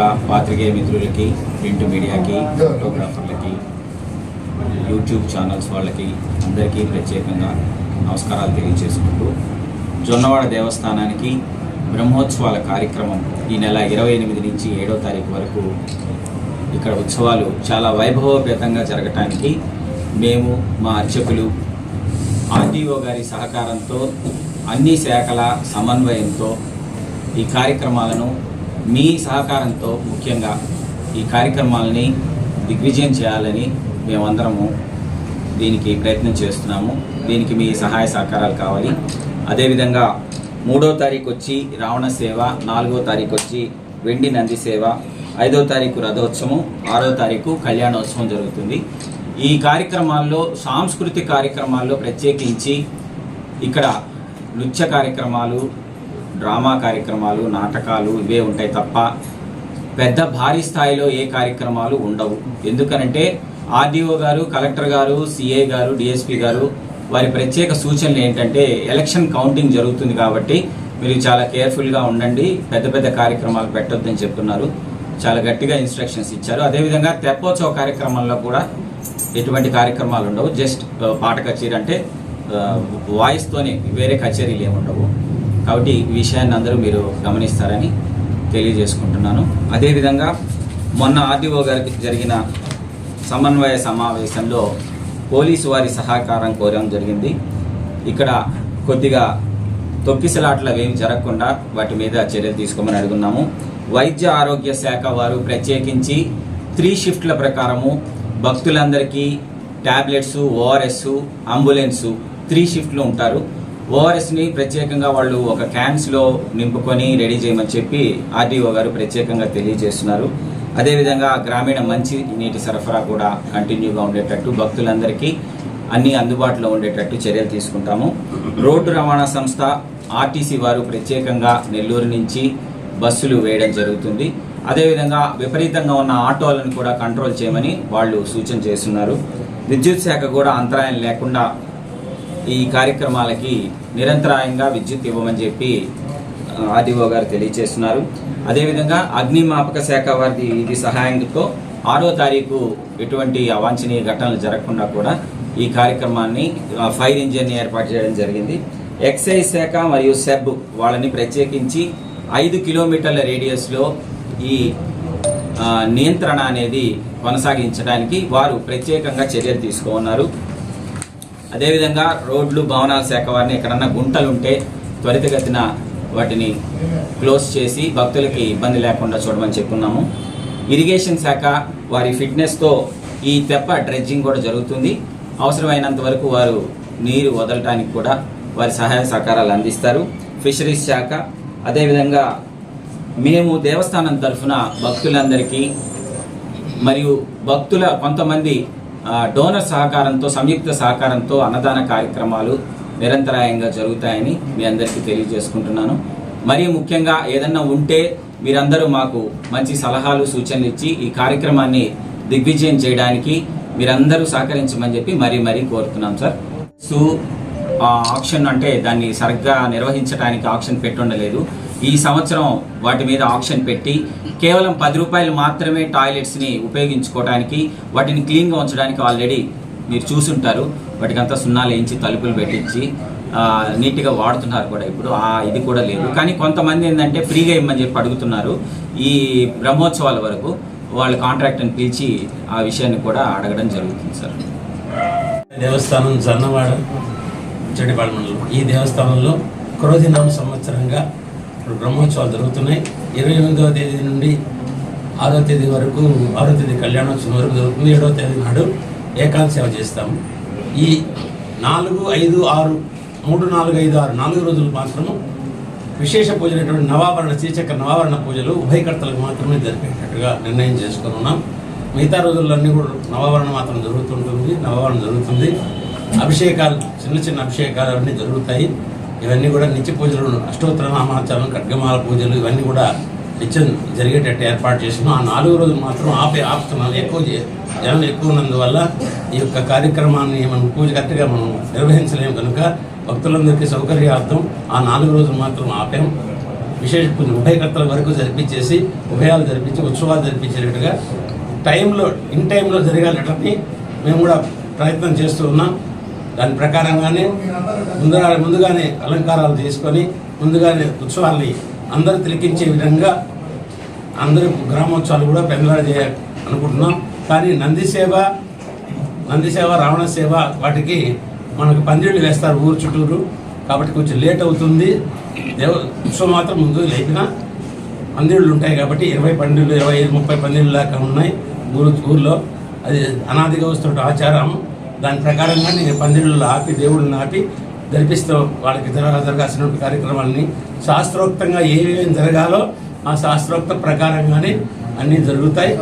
ఇంకా పాత్రికేయ మిత్రులకి ప్రింట్ మీడియాకి ఫోటోగ్రాఫర్లకి యూట్యూబ్ ఛానల్స్ వాళ్ళకి అందరికీ ప్రత్యేకంగా నమస్కారాలు తెలియజేసుకుంటూ జొన్నవాడ దేవస్థానానికి బ్రహ్మోత్సవాల కార్యక్రమం ఈ నెల ఇరవై ఎనిమిది నుంచి ఏడో తారీఖు వరకు ఇక్కడ ఉత్సవాలు చాలా వైభవపేతంగా జరగటానికి మేము మా అర్చకులు ఆర్డీఓ గారి సహకారంతో అన్ని శాఖల సమన్వయంతో ఈ కార్యక్రమాలను మీ సహకారంతో ముఖ్యంగా ఈ కార్యక్రమాలని దిగ్విజయం చేయాలని మేమందరము దీనికి ప్రయత్నం చేస్తున్నాము. దీనికి మీ సహాయ సహకారాలు కావాలి. అదేవిధంగా మూడో తారీఖు వచ్చి రావణ సేవ నాలుగో తారీఖు వచ్చి వెండి నంది సేవ ఐదో తారీఖు రథోత్సవం ఆరో తారీఖు కళ్యాణోత్సవం జరుగుతుంది. ఈ కార్యక్రమాల్లో సాంస్కృతిక కార్యక్రమాల్లో ప్రత్యేకించి ఇక్కడ నృత్య కార్యక్రమాలు డ్రామా కార్యక్రమాలు నాటకాలు ఇవే ఉంటాయి తప్ప పెద్ద భారీ స్థాయిలో ఏ కార్యక్రమాలు ఉండవు. ఎందుకనంటే ఆర్డీఓ గారు కలెక్టర్ గారు సిఏ గారు డిఎస్పి గారు వారి ప్రత్యేక సూచనలు ఏంటంటే ఎలక్షన్ కౌంటింగ్ జరుగుతుంది కాబట్టి మీరు చాలా కేర్ఫుల్గా ఉండండి పెద్ద పెద్ద కార్యక్రమాలు పెట్టొద్దని చెప్తున్నారు. చాలా గట్టిగా ఇన్స్ట్రక్షన్స్ ఇచ్చారు. అదేవిధంగా తెప్పోత్సవ కార్యక్రమంలో కూడా ఎటువంటి కార్యక్రమాలు ఉండవు. జస్ట్ పాట కచేరీ అంటే వాయిస్తోనే వేరే కచేరీలు ఏమి ఉండవు కాబట్టి ఈ విషయాన్ని అందరూ మీరు గమనిస్తారని తెలియజేసుకుంటున్నాను. అదేవిధంగా మొన్న ఆర్డీఓ గారికి జరిగిన సమన్వయ సమావేశంలో పోలీసు వారి సహకారం కోరడం జరిగింది. ఇక్కడ కొద్దిగా తొక్కిసలాట్లు అవేమి జరగకుండా వాటి మీద చర్యలు తీసుకోమని అడుగున్నాము. వైద్య ఆరోగ్య శాఖ వారు ప్రత్యేకించి త్రీ షిఫ్ట్ల ప్రకారము భక్తులందరికీ ట్యాబ్లెట్స్ ఓఆర్ఎస్ అంబులెన్సు త్రీ షిఫ్ట్లు ఉంటారు. ఓఆర్ఎస్ని ప్రత్యేకంగా వాళ్ళు ఒక క్యాన్స్లో నింపుకొని రెడీ చేయమని చెప్పి ఆర్డీఓ గారు ప్రత్యేకంగా తెలియజేస్తున్నారు. అదేవిధంగా గ్రామీణ మంచి నీటి సరఫరా కూడా కంటిన్యూగా ఉండేటట్టు భక్తులందరికీ అన్ని అందుబాటులో ఉండేటట్టు చర్యలు తీసుకుంటాము. రోడ్డు రవాణా సంస్థ ఆర్టీసీ వారు ప్రత్యేకంగా నెల్లూరు నుంచి బస్సులు వేయడం జరుగుతుంది. అదేవిధంగా విపరీతంగా ఉన్న ఆటోలను కూడా కంట్రోల్ చేయమని వాళ్ళు సూచన చేస్తున్నారు. విద్యుత్ శాఖ కూడా అంతరాయం లేకుండా ఈ కార్యక్రమాలకి నిరంతరాయంగా విద్యుత్ ఇవ్వమని చెప్పి ఆర్డీఓ గారు తెలియజేస్తున్నారు. అదేవిధంగా అగ్నిమాపక శాఖ వారి ఇది సహాయంతో ఆరో తారీఖు ఎటువంటి అవాంఛనీయ ఘటనలు జరగకుండా కూడా ఈ కార్యక్రమాన్ని ఫైర్ ఇంజిన్ ఏర్పాటు చేయడం జరిగింది. ఎక్సైజ్ శాఖ మరియు సెబ్ వాళ్ళని ప్రత్యేకించి ఐదు కిలోమీటర్ల రేడియస్లో ఈ నియంత్రణ అనేది కొనసాగించడానికి వారు ప్రత్యేకంగా చర్యలు తీసుకోన్నారు అదేవిధంగా రోడ్లు భవనాల శాఖ వారిని ఎక్కడన్నా గుంటలు ఉంటే త్వరితగతిన వాటిని క్లోజ్ చేసి భక్తులకి ఇబ్బంది లేకుండా చూడమని చెప్పున్నాము. ఇరిగేషన్ శాఖ వారి ఫిట్నెస్తో ఈ తెప్ప డ్రెడ్జింగ్ కూడా జరుగుతుంది. అవసరమైనంత వరకు వారు నీరు వదలటానికి కూడా వారి సహాయ సహకారాలు అందిస్తారు. ఫిషరీస్ శాఖ అదేవిధంగా మేము దేవస్థానం తరఫున భక్తులందరికీ మరియు భక్తుల కొంతమంది డోనర్ సహకారంతో సంయుక్త సహకారంతో అన్నదాన కార్యక్రమాలు నిరంతరాయంగా జరుగుతాయని మీ అందరికీ తెలియజేసుకుంటున్నాను. మరీ ముఖ్యంగా ఏదన్నా ఉంటే మీరందరూ మాకు మంచి సలహాలు సూచనలు ఇచ్చి ఈ కార్యక్రమాన్ని దిగ్విజయం చేయడానికి మీరందరూ సహకరించమని చెప్పి మరీ మరీ కోరుతున్నాం సార్. సో ఆప్షన్ ఆక్షన్ అంటే దాన్ని సరిగ్గా నిర్వహించడానికి ఆప్షన్ పెట్టుండలేదు. ఈ సంవత్సరం వాటి మీద ఆప్షన్ పెట్టి కేవలం పది రూపాయలు మాత్రమే టాయిలెట్స్ని ఉపయోగించుకోవడానికి వాటిని క్లీన్గా ఉంచడానికి ఆల్రెడీ మీరు చూసుంటారు. వాటికంతా సున్నాలు వేయించి తలుపులు పెట్టించి నీట్గా వాడుతున్నారు కూడా ఇప్పుడు. ఆ ఇది కూడా లేదు. కానీ కొంతమంది ఏంటంటే ఫ్రీగా ఇమ్మని చెప్పి అడుగుతున్నారు. ఈ బ్రహ్మోత్సవాల వరకు వాళ్ళు కాంట్రాక్ట్ని పిలిచి ఆ విషయాన్ని కూడా అడగడం జరుగుతుంది సార్. దేవస్థానం జన్నవాడ చెడిపాడు మండలం. ఈ దేవస్థానంలో క్రోధినామ సంవత్సరంగా ఇప్పుడు బ్రహ్మోత్సవాలు జరుగుతున్నాయి. ఇరవై ఎనిమిదవ తేదీ నుండి ఆరో తేదీ వరకు ఆరో తేదీ కళ్యాణోత్సవం వరకు జరుగుతుంది. ఏడవ తేదీ నాడు ఏకాంత సేవ చేస్తాము. ఈ నాలుగు ఐదు ఆరు మూడు నాలుగు ఐదు ఆరు నాలుగు రోజులు మాత్రము విశేష పూజలైనటువంటి నవాభరణ శ్రీచక్ర నవాభరణ పూజలు ఉభయకర్తలకు మాత్రమే జరిపేటట్టుగా నిర్ణయం చేసుకుని ఉన్నాం. మిగతా రోజులన్నీ కూడా నవాభరణ మాత్రం జరుగుతుంటుంది నవాభరణ జరుగుతుంది. అభిషేకాలు చిన్న చిన్న అభిషేకాలు అన్నీ జరుగుతాయి. ఇవన్నీ కూడా నిత్య పూజలు అష్టోత్తర నామాచారం ఖడ్గమాల పూజలు ఇవన్నీ కూడా నిత్యం జరిగేటట్టు ఏర్పాటు చేసినాం ఆ నాలుగు రోజులు మాత్రం ఆపే ఆపుతున్నాను ఎక్కువ జనం ఎక్కువ ఉన్నందువల్ల ఈ యొక్క కార్యక్రమాన్ని మనం పూజ కరెక్ట్గా మనం నిర్వహించలేము కనుక భక్తులందరికీ సౌకర్యార్థం ఆ నాలుగు రోజులు మాత్రం ఆపాం. విశేష పూజ ఉభయకర్తల వరకు జరిపించేసి ఉభయాలు జరిపించి ఉత్సవాలు జరిపించేటట్టుగా టైంలో ఇన్ టైంలో జరగాలని మేము కూడా ప్రయత్నం చేస్తూ ఉన్నాం. దాని ప్రకారంగానే ముందుగా ముందుగానే అలంకారాలు చేసుకొని ముందుగానే ఉత్సవాల్ని అందరూ తిలకించే విధంగా అందరూ గ్రామోత్సవాలు కూడా పెందలాడ చేయ అనుకుంటున్నాం. కానీ నంది సేవ నంది సేవ రావణ సేవ వాటికి మనకు పందిళ్ళు వేస్తారు ఊరు చుట్టూరు. కాబట్టి కొంచెం లేట్ అవుతుంది. దేవ ఉత్సవం మాత్రం ముందు లేపిన పందిళ్ళు ఉంటాయి కాబట్టి ఇరవై పందిళ్ళు ఇరవై ఐదు ముప్పై పందిళ్ళు దాకా ఉన్నాయి ఊరు ఊర్లో. అది అనాదిగా వస్తున్న ఆచారం. దాని ప్రకారంగా నేను పందిళ్ళు ఆపి దేవుళ్ళు ఆపి జరిపిస్తూ వాళ్ళకి జరగా జరగాల్సిన కార్యక్రమాలని శాస్త్రోక్తంగా ఏమేమి జరగాలో ఆ శాస్త్రోక్త ప్రకారంగానే అన్నీ జరుగుతాయి.